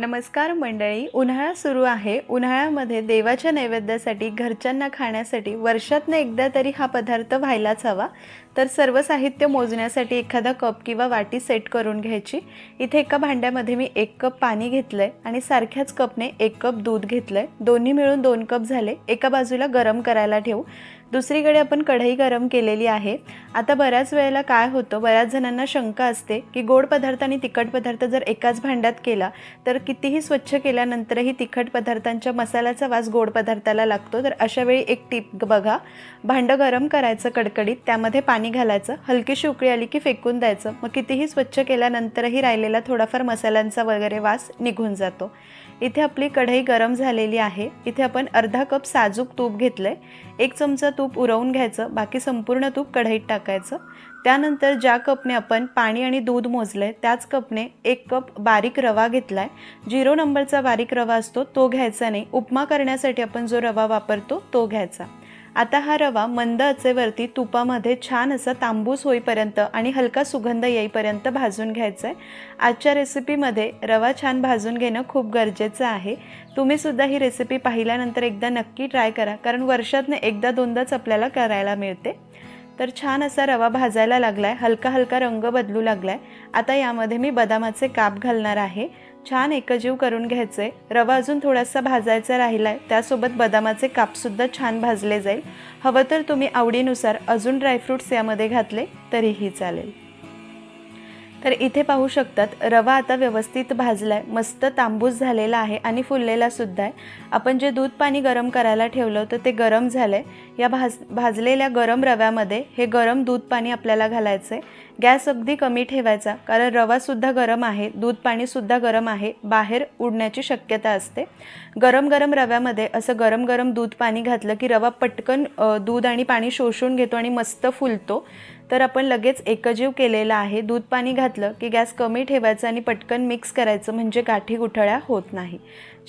नमस्कार मंडळी उन्हाळा सुरू आहे. उन्हाळ्यामध्ये देवाच्या नैवेद्यासाठी घरच्यांना खाण्यासाठी वर्षातनं एकदा तरी हा पदार्थ व्हायलाच हवा. तर सर्व साहित्य मोजण्यासाठी एखादा कप किंवा वाटी सेट करून घ्यायची. इथे एका भांड्यामध्ये मी एक कप पाणी घेतलं आहे आणि सारख्याच कपने एक कप दूध घेतलं आहे दोन्ही मिळून दोन कप झाले. एका बाजूला गरम करायला ठेवू. दुसरीकडे आपण कढई गरम केलेली आहे. आता बऱ्याच वेळेला काय होतं बऱ्याच जणांना शंका असते की गोड पदार्थ आणि तिखट पदार्थ जर एकाच भांड्यात केला तर कितीही स्वच्छ केल्यानंतरही तिखट पदार्थांच्या मसाल्याचा वास गोड पदार्थाला लागतो. तर अशा वेळी एक टीप बघा. भांडं गरम करायचं कडकडीत त्यामध्ये पाणी घालायचं हलकीशी उकळी आली की फेकून द्यायचं. मग कितीही स्वच्छ केल्यानंतरही राहिलेला थोडाफार मसाल्यांचा वगैरे वास निघून जातो. इथे आपली कढई गरम झालेली आहे. इथे आपण अर्धा कप साजूक तूप घेतलं आहे एक चमचा तूप उरवून घ्यायचं. बाकी संपूर्ण तूप कढईत टाकायचं. त्यानंतर ज्या कपने आपण पाणी आणि दूध मोजलं आहे त्याच कपने एक कप बारीक रवा घेतला आहे झिरो नंबरचा बारीक रवा असतो तो घ्यायचा नाही. उपमा करण्यासाठी आपण जो रवा वापरतो तो घ्यायचा. आता हा रवा मंद आचेवरती तुपामध्ये छान असा तांबूस होईपर्यंत आणि हलका सुगंध येईपर्यंत भाजून घ्यायचा आहे आजच्या रेसिपीमध्ये रवा छान भाजून घेणं खूप गरजेचं आहे. तुम्हीसुद्धा ही रेसिपी पाहिल्यानंतर एकदा नक्की ट्राय करा कारण वर्षातनं एकदा दोनदाच आपल्याला करायला मिळते. तर छान असा रवा भाजायला लागला आहे हलका हलका रंग बदलू लागला आहे आता यामध्ये मी बदामाचे काप घालणार आहे. छान एकजीव करून घ्यायचे रवा अजून थोडासा भाजायचा राहिला आहे त्यासोबत बदामाचे कापसुद्धा छान भाजले जाईल. हवं तर तुम्ही आवडीनुसार अजून ड्रायफ्रूट्स यामध्ये घातले तरीही चालेल. तर इथे पाहू शकतात रवा आता व्यवस्थित भाजला आहे मस्त तांबूस झालेला आहे आणि फुललेला सुद्धा आहे. आपण जे दूध पाणी गरम करायला ठेवलं होतं ते गरम झालं आहे या भाज भाजलेल्या गरम रव्यामध्ये हे गरम दूध पाणी आपल्याला घालायचं आहे गॅस अगदी कमी ठेवायचा कारण रवासुद्धा गरम आहे दूध पाणीसुद्धा गरम आहे बाहेर उडण्याची शक्यता असते. गरम गरम रव्यामध्ये असं गरम गरम दूध पाणी घातलं की रवा पटकन दूध आणि पाणी शोषून घेतो आणि मस्त फुलतो. तर आपण लगेच एकजीव केलेला आहे. दूध पाणी घातलं की गॅस कमी ठेवायचं आणि पटकन मिक्स करायचं म्हणजे गाठी गुठळ्या होत नाही.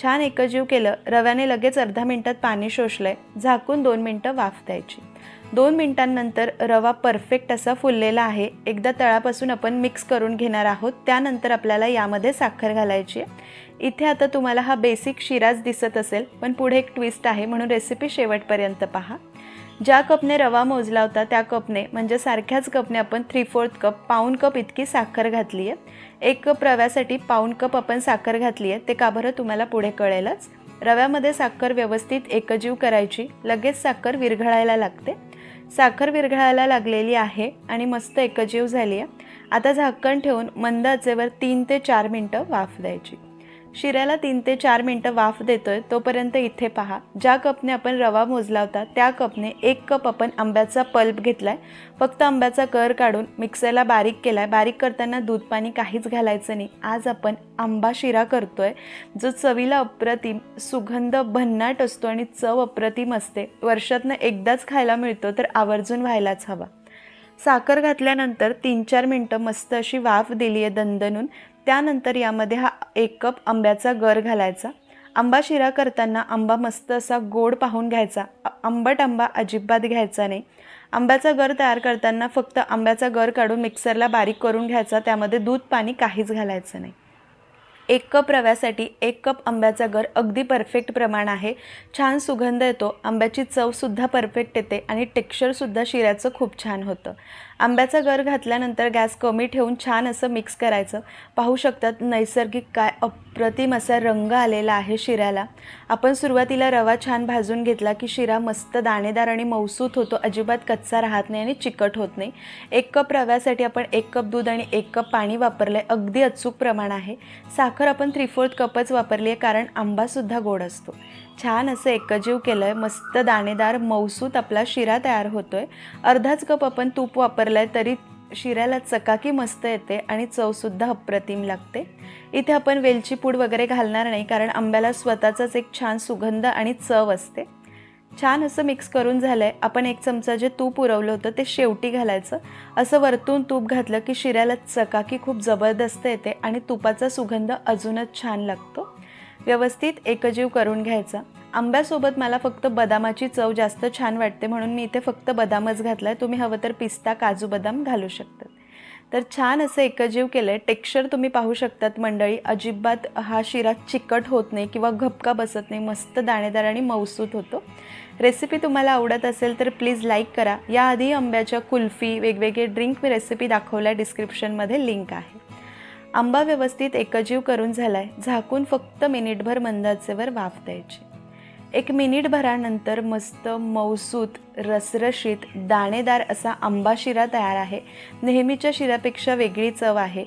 छान एकजीव केलं. रव्याने लगेच अर्धा मिनटात पाणी शोषलं आहे झाकून दोन मिनटं वाफ द्यायची. दोन मिनटांनंतर रवा परफेक्ट असा फुललेला आहे. एकदा तळापासून आपण मिक्स करून घेणार आहोत. त्यानंतर आपल्याला यामध्ये साखर घालायची आहे. इथे आता तुम्हाला हा बेसिक शिराच दिसत असेल. पण पुढे एक ट्विस्ट आहे. म्हणून रेसिपी शेवटपर्यंत पहा. ज्या कपने रवा मोजला होता त्या कपने म्हणजे सारख्याच कपने आपण थ्री फोर्थ कप पाऊण कप इतकी साखर घातली आहे. एक कप रव्यासाठी पाऊण कप आपण साखर घातली आहे. ते का बरं तुम्हाला पुढे कळेलच. रव्यामध्ये साखर व्यवस्थित एकजीव करायची. लगेच साखर विरघळायला लागते. साखर विरघळायला लागलेली आहे आणि मस्त एकजीव झाली आहे. आता झाकण ठेवून मंद आचेवर तीन ते चार मिनटं वाफ द्यायची. शिऱ्याला तीन ते चार मिनटं वाफ देतोय तोपर्यंत इथे पहा. ज्या कपने आपण रवा मोजला होता त्या कपने एक कप आपण आंब्याचा पल्प घेतलाय. फक्त आंब्याचा कर काढून मिक्सरला बारीक केलाय. बारीक करताना दूध पाणी काहीच घालायचं नाही. आज आपण आंबा शिरा करतोय जो चवीला अप्रतिम सुगंध भन्नाट असतो आणि चव अप्रतिम असते. वर्षातनं एकदाच खायला मिळतो तर आवर्जून व्हायलाच हवा. साखर घातल्यानंतर तीन चार मिनटं मस्त अशी वाफ दिली आहे दणदणून. त्यानंतर यामध्ये हा एक कप आंब्याचा गर घालायचा. आंबा शिरा करताना आंबा मस्त असा गोड पाहून घ्यायचा. आंबट आंबा अजिबात घ्यायचा नाही. आंब्याचा गर तयार करताना फक्त आंब्याचा गर काढून मिक्सरला बारीक करून घ्यायचा. त्यामध्ये दूध पाणी काहीच घालायचं नाही. एक कप रव्यासाठी एक कप आंब्याचा गर अगदी परफेक्ट प्रमाण आहे. छान सुगंध येतो. आंब्याची चवसुद्धा परफेक्ट येते आणि टेक्स्चरसुद्धा शिऱ्याचं खूप छान होतं. आंब्याचा गर घातल्यानंतर गॅस कमी ठेवून छान असं मिक्स करायचं. पाहू शकतात नैसर्गिक काय अप्रतिम असा रंग आलेला आहे शिऱ्याला. आपण सुरुवातीला रवा छान भाजून घेतला की शिरा मस्त दाणेदार आणि मौसूत होतो. अजिबात कच्चा राहत नाही आणि चिकट होत नाही. एक कप रव्यासाठी आपण एक कप दूध आणि एक कप पाणी वापरलं आहे अगदी अचूक प्रमाण आहे. साखर आपण थ्री फोर्थ कपच वापरली आहे कारण आंबासुद्धा गोड असतो. छान असं एकजीव केलं आहे मस्त दाणेदार मौसूत आपला शिरा तयार होतो आहे अर्धाच कप आपण तूप वापरलं आहे तरी शिऱ्याला चकाकी मस्त येते आणि चवसुद्धा अप्रतिम लागते. इथे आपण वेलची पूड वगैरे घालणार नाही कारण आंब्याला स्वतःचाच एक छान सुगंध आणि चव असते. छान असं मिक्स करून झालं आहे आपण एक चमचा जे तूप उरवलं होतं ते शेवटी घालायचं. असं वरतून तूप घातलं की शिऱ्याला चकाकी खूप जबरदस्त येते आणि तुपाचा सुगंध अजूनच छान लागतो. व्यवस्थित एकजीव करून घ्यायचा. आंब्यासोबत मला फक्त बदामाची चव जास्त छान वाटते म्हणून मी इथे फक्त बदामच घातला आहे तुम्ही हवं तर पिस्ता काजू बदाम घालू शकतात. तर छान असं एकजीव केलं आहे टेक्स्चर तुम्ही पाहू शकतात मंडळी. अजिबात हा शिरा चिकट होत नाही किंवा घपका बसत नाही. मस्त दाणेदार आणि मौसूत होतो. रेसिपी तुम्हाला आवडत असेल तर प्लीज लाईक करा. याआधी आंब्याच्या कुल्फी वेगवेगळे ड्रिंक मी रेसिपी दाखवल्या डिस्क्रिप्शनमध्ये लिंक आहे. आंबा व्यवस्थित एकजीव करून झाला आहे झाकून फक्त मिनिटभर मंदाचेवर वाफ द्यायची. एक मिनिटभरानंतर मस्त मौसूत रसरशीत दाणेदार असा आंबा शिरा तयार आहे. नेहमीच्या शिऱ्यापेक्षा वेगळी चव आहे.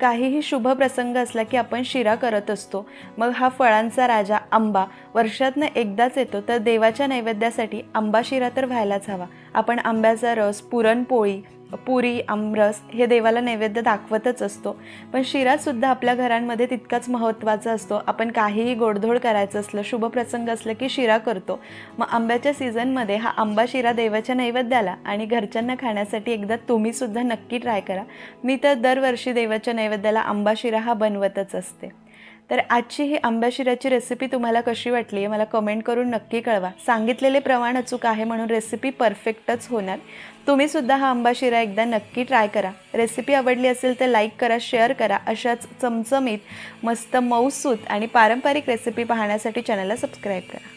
काहीही शुभ प्रसंग असला की आपण शिरा करत असतो. मग हा फळांचा राजा आंबा वर्षातनं एकदाच येतो तर देवाच्या नैवेद्यासाठी आंबा शिरा तर व्हायलाच हवा. आपण आंब्याचा रस पुरणपोळी पुरी आमरस हे देवाला नैवेद्य दाखवतच असतो. पण शिरासुद्धा आपल्या घरांमध्ये तितकाच महत्त्वाचा असतो. आपण काहीही गोडधोड करायचं असलं शुभप्रसंग असलं की शिरा करतो. मग आंब्याच्या सीझनमध्ये हा आंबा शिरा देवाच्या नैवेद्याला आणि घरच्यांना खाण्यासाठी एकदा तुम्हीसुद्धा नक्की ट्राय करा. मी तर दरवर्षी देवाच्या नैवेद्याला आंबा शिरा हा बनवतच असते. तर आजची ही आंब्या रेसिपी तुम्हाला कशी वाटली आहे मला कमेंट करून नक्की कळवा. सांगितलेले प्रमाण अचूक आहे म्हणून रेसिपी परफेक्टच होणार. तुम्हीसुद्धा हा आंबाशिरा एकदा नक्की ट्राय करा. रेसिपी आवडली असेल तर लाईक करा शेअर करा. अशाच चमचमीत मस्त मऊसूत आणि पारंपरिक रेसिपी पाहण्यासाठी चॅनलला सबस्क्राईब करा.